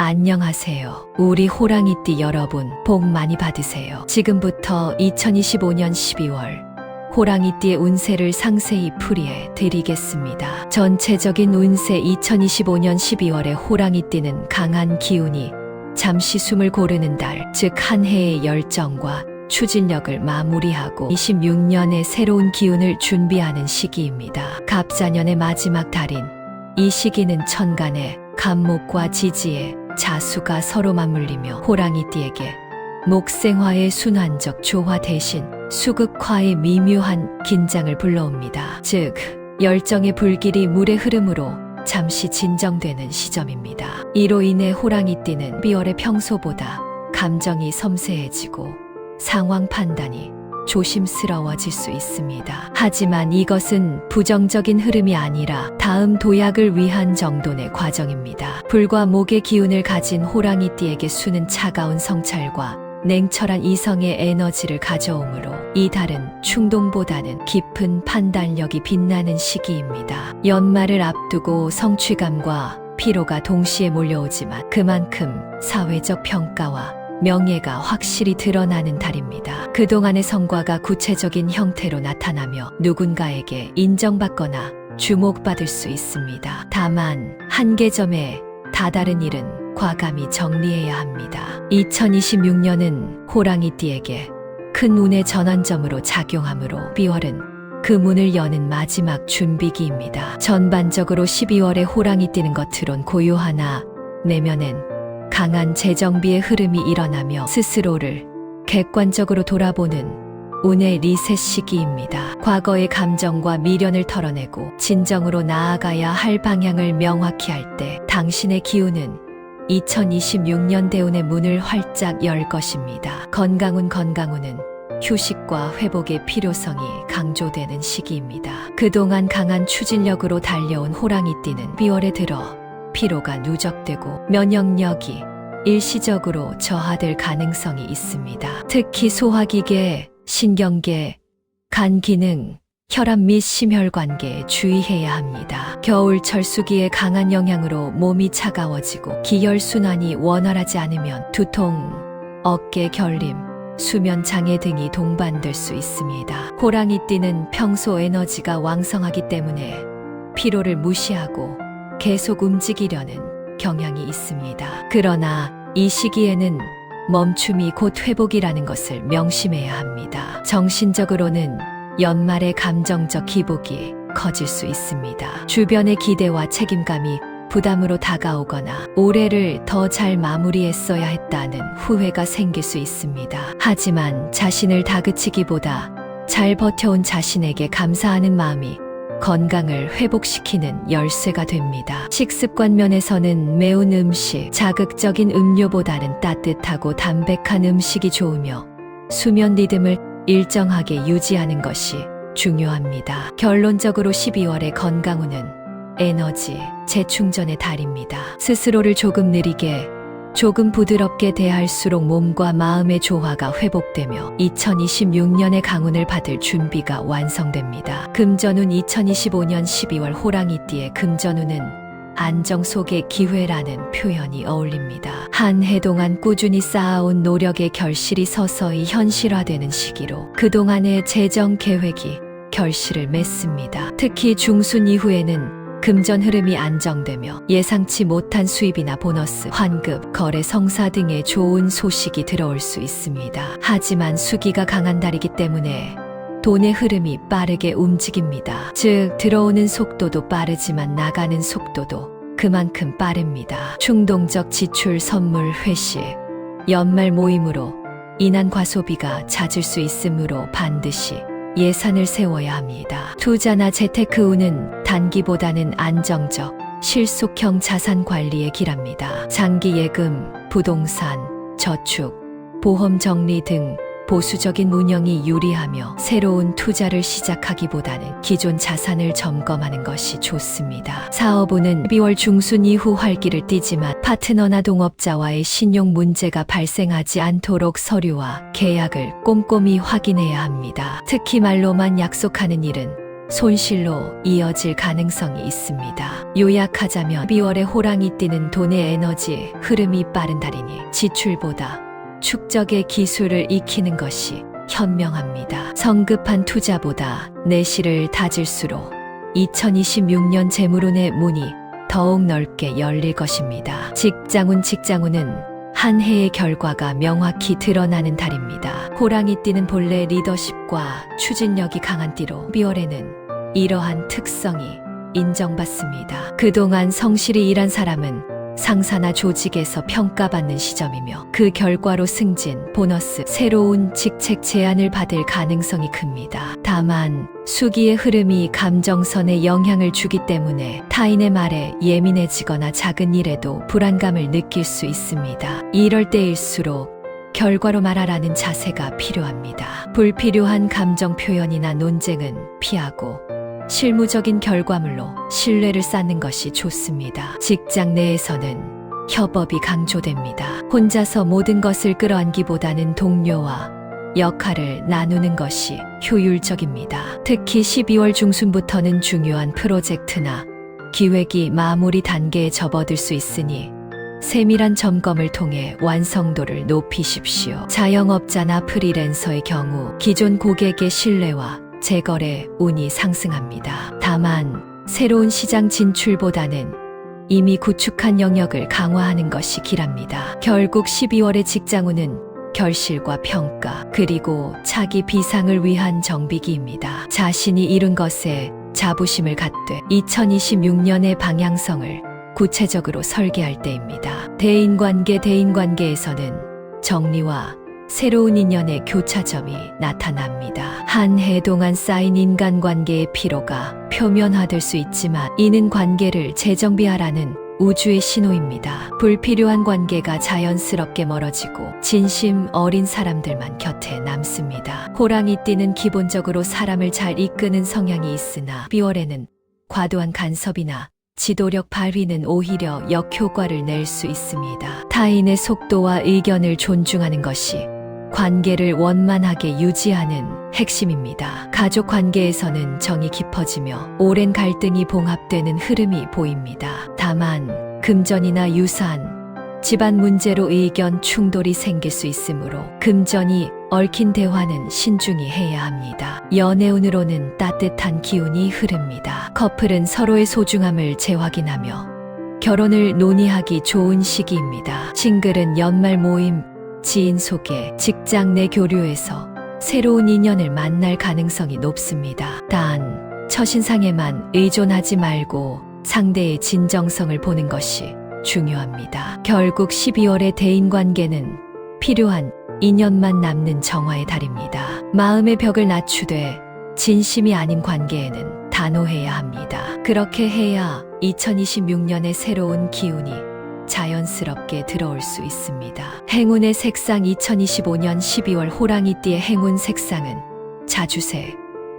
안녕하세요. 우리 호랑이띠 여러분, 복 많이 받으세요. 지금부터 2025년 12월 호랑이띠의 운세를 상세히 풀이해 드리겠습니다. 전체적인 운세 2025년 12월에 호랑이띠는 강한 기운이 잠시 숨을 고르는 달, 즉 한 해의 열정과 추진력을 마무리하고 26년의 새로운 기운을 준비하는 시기입니다. 갑자년의 마지막 달인 이 시기는 천간에 간목과 지지에 자수가 서로 맞물리며 호랑이띠에게 목생화의 순환적 조화 대신 수극화의 미묘한 긴장을 불러옵니다. 즉, 열정의 불길이 물의 흐름으로 잠시 진정되는 시점입니다. 이로 인해 호랑이띠는 비월의 평소보다 감정이 섬세해지고 상황 판단이 조심스러워질 수 있습니다. 하지만 이것은 부정적인 흐름이 아니라 다음 도약을 위한 정돈의 과정입니다. 불과 목의 기운을 가진 호랑이띠에게 수는 차가운 성찰과 냉철한 이성의 에너지를 가져오므로 이 달은 충동보다는 깊은 판단력이 빛나는 시기입니다. 연말을 앞두고 성취감과 피로가 동시에 몰려오지만 그만큼 사회적 평가와 명예가 확실히 드러나는 달입니다. 그동안의 성과가 구체적인 형태로 나타나며 누군가에게 인정받거나 주목받을 수 있습니다. 다만 한계점에 다다른 일은 과감히 정리해야 합니다. 2026년은 호랑이띠에게 큰 운의 전환점으로 작용하므로 비월은 그 문을 여는 마지막 준비기입니다. 전반적으로 12월에 호랑이띠는 겉으론 고요하나 내면엔 강한 재정비의 흐름이 일어나며 스스로를 객관적으로 돌아보는 운의 리셋 시기입니다. 과거의 감정과 미련을 털어내고 진정으로 나아가야 할 방향을 명확히 할 때 당신의 기운은 2026년 대운의 문을 활짝 열 것입니다. 건강운 건강운은 휴식과 회복의 필요성이 강조되는 시기입니다. 그동안 강한 추진력으로 달려온 호랑이 띠는 비월에 들어 피로가 누적되고 면역력이 일시적으로 저하될 가능성이 있습니다. 특히 소화기계, 신경계, 간 기능, 혈압 및 심혈관계에 주의해야 합니다. 겨울철 수기의 강한 영향으로 몸이 차가워지고 기혈순환이 원활하지 않으면 두통, 어깨 결림, 수면 장애 등이 동반될 수 있습니다. 호랑이띠는 평소 에너지가 왕성하기 때문에 피로를 무시하고 계속 움직이려는 경향이 있습니다. 그러나 이 시기에는 멈춤이 곧 회복이라는 것을 명심해야 합니다. 정신적으로는 연말의 감정적 기복이 커질 수 있습니다. 주변의 기대와 책임감이 부담으로 다가오거나 올해를 더 잘 마무리했어야 했다는 후회가 생길 수 있습니다. 하지만 자신을 다그치기보다 잘 버텨온 자신에게 감사하는 마음이 건강을 회복시키는 열쇠가 됩니다. 식습관 면에서는 매운 음식, 자극적인 음료보다는 따뜻하고 담백한 음식이 좋으며 수면 리듬을 일정하게 유지하는 것이 중요합니다. 결론적으로 12월의 건강운은 에너지, 재충전의 달입니다. 스스로를 조금 느리게, 조금 부드럽게 대할수록 몸과 마음의 조화가 회복되며 2026년의 강운을 받을 준비가 완성됩니다. 금전운 2025년 12월 호랑이띠의 금전운은 안정 속의 기회라는 표현이 어울립니다. 한 해 동안 꾸준히 쌓아온 노력의 결실이 서서히 현실화되는 시기로 그동안의 재정 계획이 결실을 맺습니다. 특히 중순 이후에는 금전 흐름이 안정되며 예상치 못한 수입이나 보너스, 환급, 거래 성사 등의 좋은 소식이 들어올 수 있습니다. 하지만 수기가 강한 달이기 때문에 돈의 흐름이 빠르게 움직입니다. 즉, 들어오는 속도도 빠르지만 나가는 속도도 그만큼 빠릅니다. 충동적 지출, 선물, 회식, 연말 모임으로 인한 과소비가 잦을 수 있으므로 반드시 예산을 세워야 합니다. 투자나 재테크운은 단기보다는 안정적, 실속형 자산 관리에 길합니다. 장기 예금, 부동산, 저축, 보험 정리 등 보수적인 운영이 유리하며 새로운 투자를 시작하기보다는 기존 자산을 점검하는 것이 좋습니다. 사업운은 12월 중순 이후 활기를 띠지만 파트너나 동업자와의 신용 문제가 발생하지 않도록 서류와 계약을 꼼꼼히 확인해야 합니다. 특히 말로만 약속하는 일은 손실로 이어질 가능성이 있습니다. 요약하자면 12월에 호랑이 띠는 돈의 에너지 흐름이 빠른 달이니 지출보다 축적의 기술을 익히는 것이 현명합니다. 성급한 투자보다 내실을 다질수록 2026년 재물운의 문이 더욱 넓게 열릴 것입니다. 직장운 직장운은 한 해의 결과가 명확히 드러나는 달입니다. 호랑이 띠는 본래 리더십과 추진력이 강한 띠로 12월에는 이러한 특성이 인정받습니다. 그동안 성실히 일한 사람은 상사나 조직에서 평가받는 시점이며 그 결과로 승진, 보너스, 새로운 직책 제안을 받을 가능성이 큽니다. 다만 수기의 흐름이 감정선에 영향을 주기 때문에 타인의 말에 예민해지거나 작은 일에도 불안감을 느낄 수 있습니다. 이럴 때일수록 결과로 말하라는 자세가 필요합니다. 불필요한 감정 표현이나 논쟁은 피하고 실무적인 결과물로 신뢰를 쌓는 것이 좋습니다. 직장 내에서는 협업이 강조됩니다. 혼자서 모든 것을 끌어안기보다는 동료와 역할을 나누는 것이 효율적입니다. 특히 12월 중순부터는 중요한 프로젝트나 기획이 마무리 단계에 접어들 수 있으니 세밀한 점검을 통해 완성도를 높이십시오. 자영업자나 프리랜서의 경우 기존 고객의 신뢰와 재거래 운이 상승합니다. 다만 새로운 시장 진출보다는 이미 구축한 영역을 강화하는 것이 길합니다. 결국 12월의 직장운은 결실과 평가 그리고 차기 비상을 위한 정비기입니다. 자신이 이룬 것에 자부심을 갖되 2026년의 방향성을 구체적으로 설계할 때입니다. 대인관계 대인관계에서는 정리와 새로운 인연의 교차점이 나타납니다. 한 해 동안 쌓인 인간관계의 피로가 표면화될 수 있지만 이는 관계를 재정비하라는 우주의 신호입니다. 불필요한 관계가 자연스럽게 멀어지고 진심 어린 사람들만 곁에 남습니다. 호랑이 띠는 기본적으로 사람을 잘 이끄는 성향이 있으나 12월에는 과도한 간섭이나 지도력 발휘는 오히려 역효과를 낼 수 있습니다. 타인의 속도와 의견을 존중하는 것이 관계를 원만하게 유지하는 핵심입니다. 가족 관계에서는 정이 깊어지며 오랜 갈등이 봉합되는 흐름이 보입니다. 다만 금전이나 유산, 집안 문제로 의견 충돌이 생길 수 있으므로 금전이 얽힌 대화는 신중히 해야 합니다. 연애운으로는 따뜻한 기운이 흐릅니다. 커플은 서로의 소중함을 재확인하며 결혼을 논의하기 좋은 시기입니다. 싱글은 연말 모임, 지인 소개, 직장 내 교류에서 새로운 인연을 만날 가능성이 높습니다. 단, 첫인상에만 의존하지 말고 상대의 진정성을 보는 것이 중요합니다. 결국 12월의 대인 관계는 필요한 인연만 남는 정화의 달입니다. 마음의 벽을 낮추되 진심이 아닌 관계에는 단호해야 합니다. 그렇게 해야 2026년의 새로운 기운이 자연스럽게 들어올 수 있습니다. 행운의 색상 2025년 12월 호랑이띠의 행운 색상은 자주색,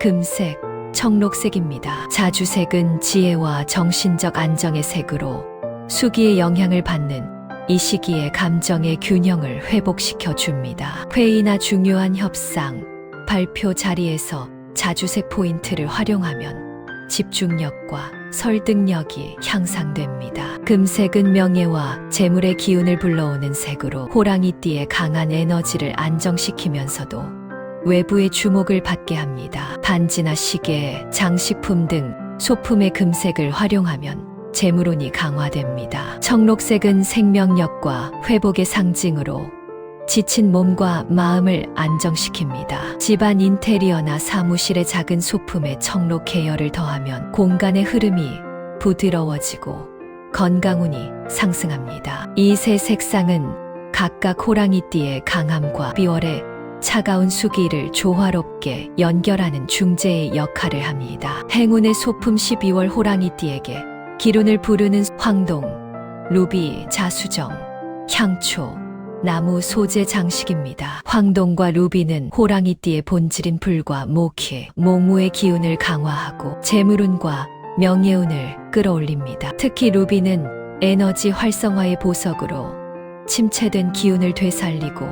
금색, 청록색입니다. 자주색은 지혜와 정신적 안정의 색으로 수기의 영향을 받는 이 시기에 감정의 균형을 회복시켜 줍니다. 회의나 중요한 협상, 발표 자리에서 자주색 포인트를 활용하면 집중력과 설득력이 향상됩니다. 금색은 명예와 재물의 기운을 불러오는 색으로 호랑이띠의 강한 에너지를 안정시키면서도 외부의 주목을 받게 합니다. 반지나 시계, 장식품 등 소품의 금색을 활용하면 재물운이 강화됩니다. 청록색은 생명력과 회복의 상징으로 지친 몸과 마음을 안정시킵니다. 집안 인테리어나 사무실의 작은 소품에 청록 계열을 더하면 공간의 흐름이 부드러워지고 건강운이 상승합니다. 이 세 색상은 각각 호랑이띠의 강함과 비월의 차가운 수기를 조화롭게 연결하는 중재의 역할을 합니다. 행운의 소품 12월 호랑이띠에게 기운을 부르는 황동, 루비, 자수정, 향초, 나무 소재 장식입니다. 황동과 루비는 호랑이띠의 본질인 불과 목희, 몽무의 기운을 강화하고 재물운과 명예운을 끌어올립니다. 특히 루비는 에너지 활성화의 보석으로 침체된 기운을 되살리고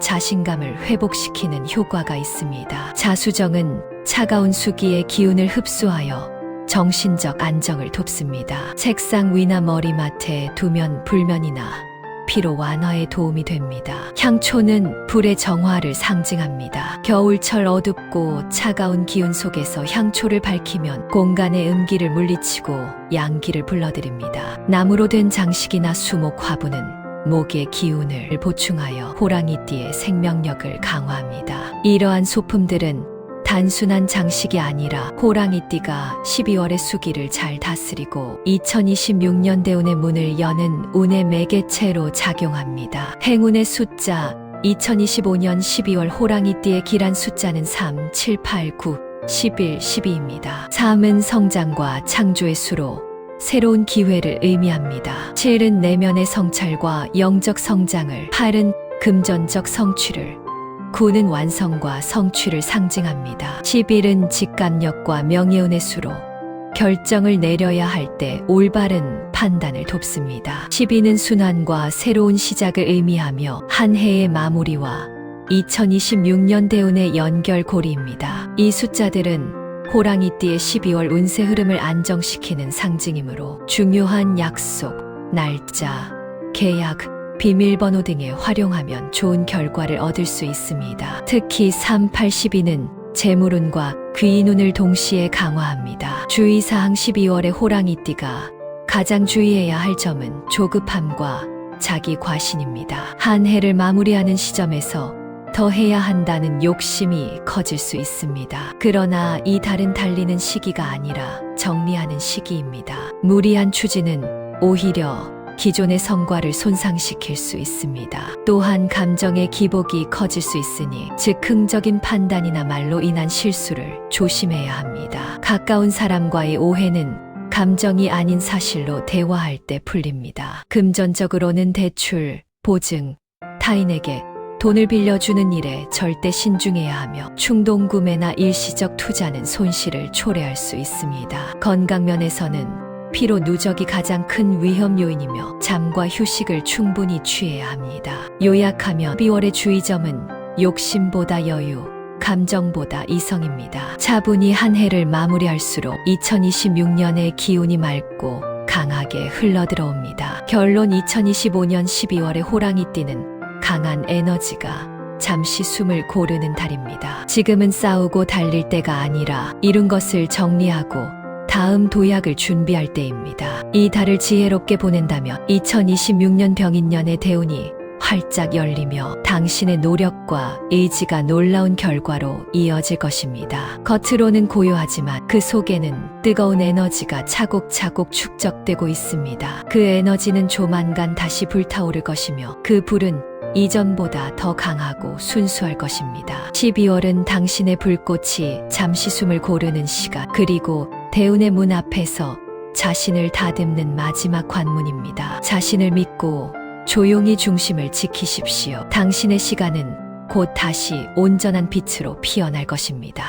자신감을 회복시키는 효과가 있습니다. 자수정은 차가운 수기의 기운을 흡수하여 정신적 안정을 돕습니다. 책상 위나 머리맡에 두면 불면이나 피로 완화에 도움이 됩니다. 향초는 불의 정화를 상징합니다. 겨울철 어둡고 차가운 기운 속에서 향초를 밝히면 공간의 음기를 물리치고 양기를 불러들입니다. 나무로 된 장식이나 수목 화분은 목의 기운을 보충하여 호랑이띠의 생명력을 강화합니다. 이러한 소품들은 단순한 장식이 아니라 호랑이띠가 12월의 수기를 잘 다스리고 2026년 대운의 문을 여는 운의 매개체로 작용합니다. 행운의 숫자 2025년 12월 호랑이띠의 길한 숫자는 3, 7, 8, 9, 11, 12입니다. 3은 성장과 창조의 수로 새로운 기회를 의미합니다. 7은 내면의 성찰과 영적 성장을, 8은 금전적 성취를, 9는 완성과 성취를 상징합니다. 11은 직감력과 명예운의 수로 결정을 내려야 할 때 올바른 판단을 돕습니다. 12는 순환과 새로운 시작을 의미하며 한 해의 마무리와 2026년 대운의 연결고리입니다. 이 숫자들은 호랑이띠의 12월 운세 흐름을 안정시키는 상징이므로 중요한 약속, 날짜, 계약, 비밀번호 등에 활용하면 좋은 결과를 얻을 수 있습니다. 특히 3, 8, 12는 재물운과 귀인운을 동시에 강화합니다. 주의사항 12월의 호랑이띠가 가장 주의해야 할 점은 조급함과 자기 과신입니다. 한 해를 마무리하는 시점에서 더 해야 한다는 욕심이 커질 수 있습니다. 그러나 이 달은 달리는 시기가 아니라 정리하는 시기입니다. 무리한 추진은 오히려 기존의 성과를 손상시킬 수 있습니다. 또한 감정의 기복이 커질 수 있으니 즉흥적인 판단이나 말로 인한 실수를 조심해야 합니다. 가까운 사람과의 오해는 감정이 아닌 사실로 대화할 때 풀립니다. 금전적으로는 대출, 보증, 타인에게 돈을 빌려주는 일에 절대 신중해야 하며 충동 구매나 일시적 투자는 손실을 초래할 수 있습니다. 건강면에서는 피로 누적이 가장 큰 위험 요인이며 잠과 휴식을 충분히 취해야 합니다. 요약하면 12월의 주의점은 욕심보다 여유, 감정보다 이성입니다. 차분히 한 해를 마무리할수록 2026년의 기운이 맑고 강하게 흘러들어옵니다. 결론 2025년 12월의 호랑이 띠는 강한 에너지가 잠시 숨을 고르는 달입니다. 지금은 싸우고 달릴 때가 아니라 이룬 것을 정리하고 다음 도약을 준비할 때입니다. 이 달을 지혜롭게 보낸다면 2026년 병인년의 대운이 활짝 열리며 당신의 노력과 의지가 놀라운 결과로 이어질 것입니다. 겉으로는 고요하지만 그 속에는 뜨거운 에너지가 차곡차곡 축적되고 있습니다. 그 에너지는 조만간 다시 불타오를 것이며 그 불은 이전보다 더 강하고 순수할 것입니다. 12월은 당신의 불꽃이 잠시 숨을 고르는 시간, 그리고 대운의 문 앞에서 자신을 다듬는 마지막 관문입니다. 자신을 믿고 조용히 중심을 지키십시오. 당신의 시간은 곧 다시 온전한 빛으로 피어날 것입니다.